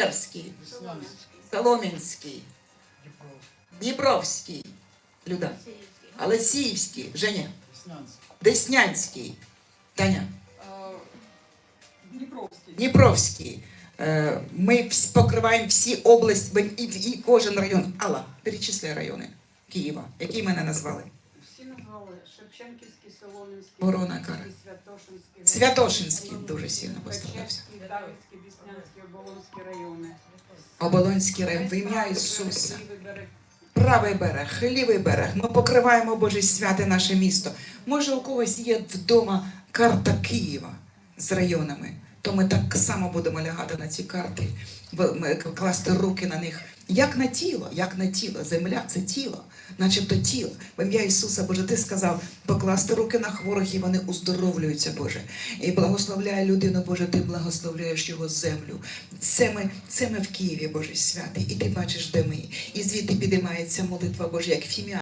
Терський, Веснянський, Дніпровський, Люда, Алесіївський, Женя, Деснянський, Таня, Дніпровський. Дніпровський. Е, Ми покриваємо всі області і, кожен район. Алла, перечисли райони Києва, які мене назвали. Всі назвали Шевченківський, Солом'янський, Ворона Святошинський. Святошинський дуже сильно Біснянський, Оболонський райони. Оболонський район, в ім'я Ісуса. Правий берег, лівий берег. Ми покриваємо Боже святе наше місто. Може, у когось є вдома карта Києва з районами, то ми так само будемо лягати на ці карти, класти руки на них. Як на тіло, як на тіло. Земля це тіло, начебто тіло. В ім'я Ісуса, Боже, ти сказав покласти руки на хворих, і вони уздоровлюються, Боже. І благословляє людину, Боже, ти благословляєш його землю. Це ми, це ми в Києві, Боже святий, і ти бачиш, де ми. І звідти підіймається молитва Божа, як фімія.